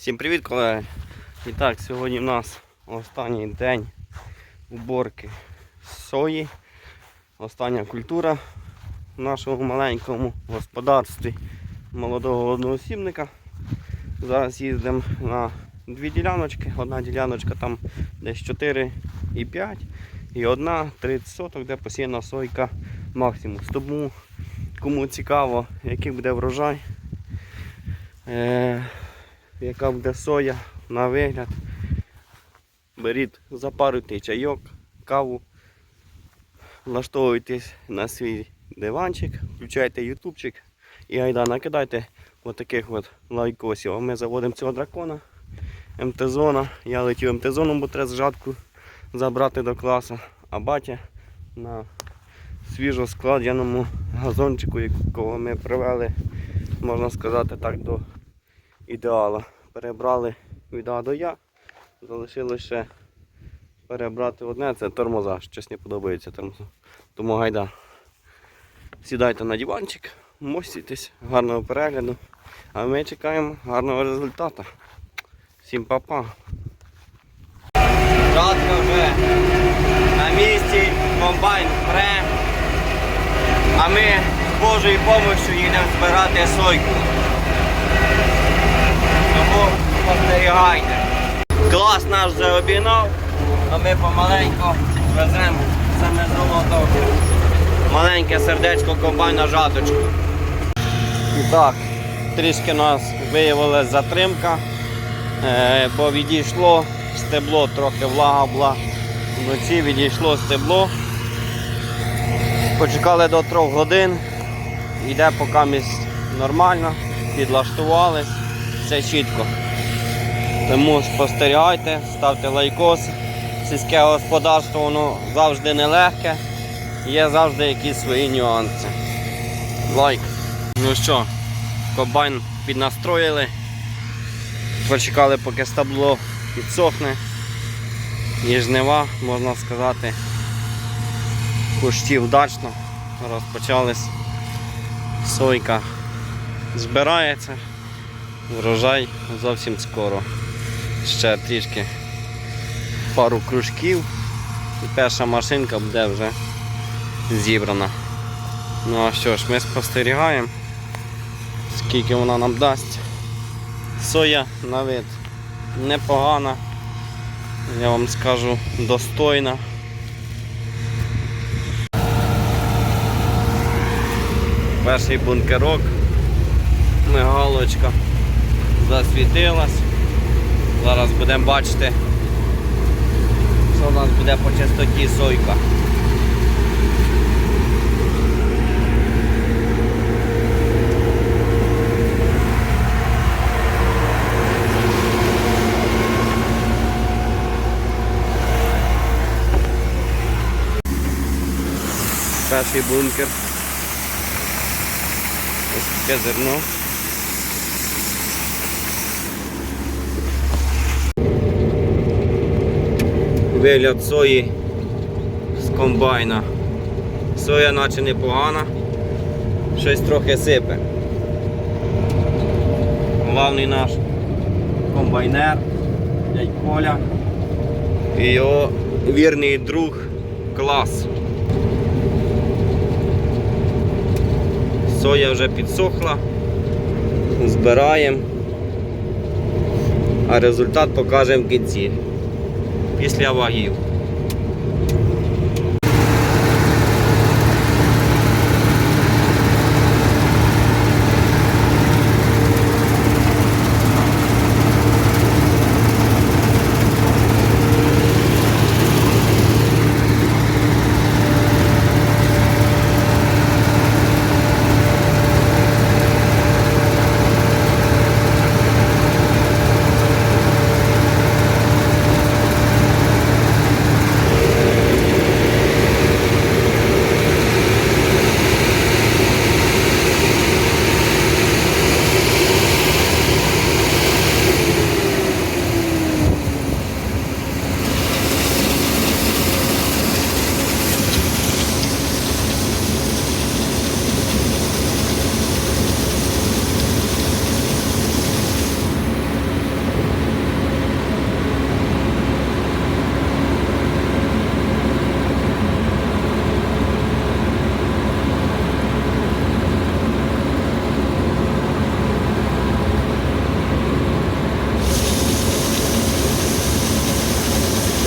Всім привіт, колеги! І так, сьогодні в нас останній день уборки сої. Остання культура в нашому маленькому господарстві молодого одноосібника. Зараз їздимо на дві діляночки. Одна діляночка там десь 4 і 5 і одна 30 соток, де посіяна сойка максимум. Тому кому цікаво, який буде врожай. Яка буде соя на вигляд. Беріть, запарюйте чайок, каву, влаштовуйтесь на свій диванчик, включайте ютубчик і айда накидайте отаких от лайкосів. А ми заводимо цього дракона МТ-зона. Я летів МТ-зоном, бо треба зжатку забрати до класу. А батя на свіжо складеному газончику, якого ми привели, можна сказати так, до ідеала. Перебрали від А до Я. Залишилося перебрати одне, це тормоза. Щось не подобається тормоза. Тому гайда. Сідайте на диванчик, мостітесь, гарного перегляду. А ми чекаємо гарного результату. Всім па-па. Жатка вже на місці, комбайн пре. А ми з Божою допомогою їдемо збирати сойку. Тому. Клас наш вже обігнав, а ми помаленьку веземо саме золото. Маленьке сердечко комбайна жаточку. Так, трішки нас виявилася затримка, е, бо відійшло стебло, трохи влага була вночі, відійшло стебло. Почекали до трьох годин, йде поки місць нормально, підлаштувались, все чітко. Тому спостерігайте, ставте лайкос. Сільське господарство воно завжди нелегке, є завжди якісь свої нюанси. Лайк. Ну що, комбайн піднастроїли. Почекали, поки стабло підсохне. І жнива, можна сказати, кущі вдачно розпочались. Сойка збирається, врожай зовсім скоро. Ще трішки пару кружків і перша машинка буде вже зібрана. Ну а що ж, ми спостерігаємо, скільки вона нам дасть. Соя на вид непогана, я вам скажу достойна. Перший бункерок, мигалочка засвітилась. Зараз будемо бачити, що у нас буде по частоті сойка. Перший бункер. Ось таке зерно. Вигляд сої з комбайна. Соя наче непогана, щось трохи сипе. Главний наш комбайнер, дядь Коля і його вірний друг клас. Соя вже підсохла, збираємо, а результат покажемо в кінці після вагів.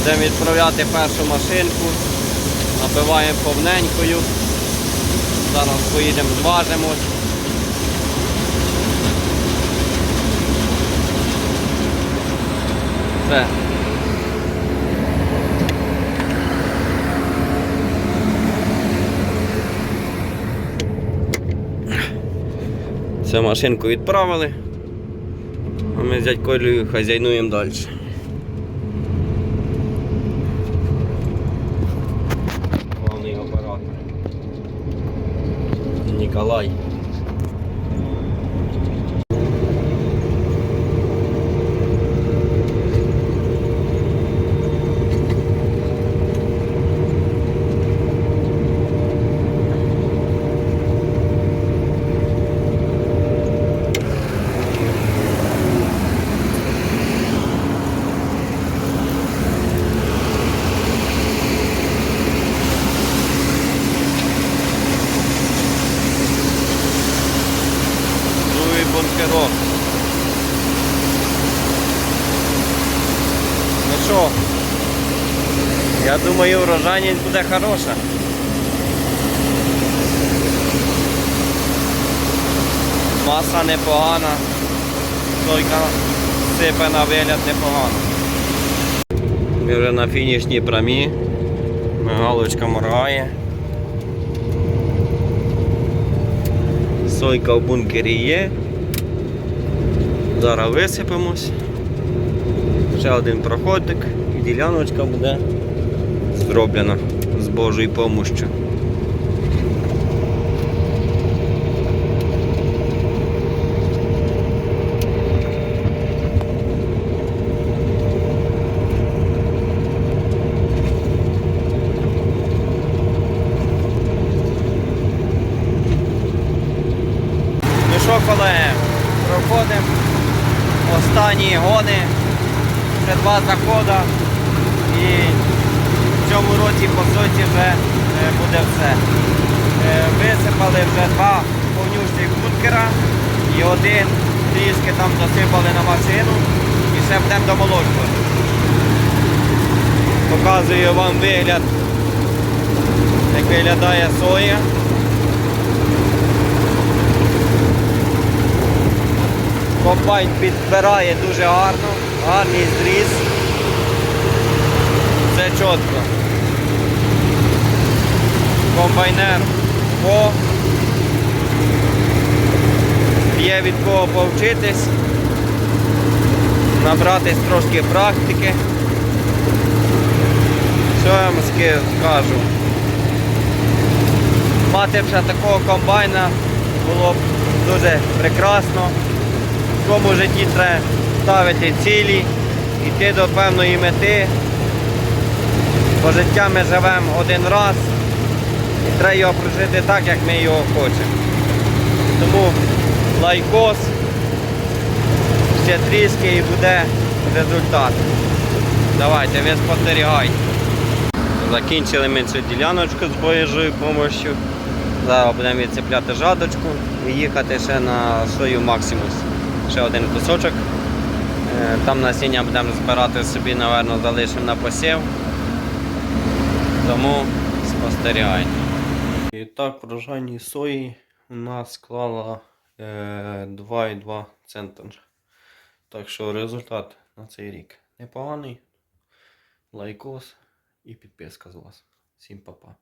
Будемо відправляти першу машинку. Набиваємо повненькою. Зараз поїдемо зважимось. Все. Цю машинку відправили. А ми з дядькою хазяйнуємо далі. Ніколай. Ну що, я думаю, урожайність буде хороша. Маса непогана, сойка сипе на вигляд непогано. Ми вже на фінішній прамі. Мигалочка моргає. Сойка в бункері є. Зараз висипемось. Ще один проходик і діляночка буде зроблена з Божою помощю. Ну що, проходимо останні гони, ще два заходи і в цьому році по суті вже е, буде все. Е, Висипали вже два повнюшних бункера і один трішки там засипали на машину і ще будемо домолочувати. Показую вам вигляд, як виглядає соя. Комбайн підбирає дуже гарно, гарний зріз. Все чітко. Комбайнер по. Є від кого повчитись, набратись трошки практики. Що я вам скажу? Мати вже такого комбайна було б дуже прекрасно. В своєму житті треба ставити цілі, йти до певної мети. Бо життя ми живемо один раз і треба його прожити так, як ми його хочемо. Тому лайкос, ще трішки і буде результат. Давайте, ви спостерігайте. Закінчили ми цю діляночку з Божою допомогою. Зараз будемо відцепляти жадочку і їхати ще на свою максимус. Ще один кусочок. Е, Там насіння будемо збирати собі, напевно, залишимо на посів. Тому спостерігайте. І так, врожайність сої у нас склала е, 2,2 центр. Так що результат на цей рік непоганий. Лайкос і підписка з вас. Всім па-па.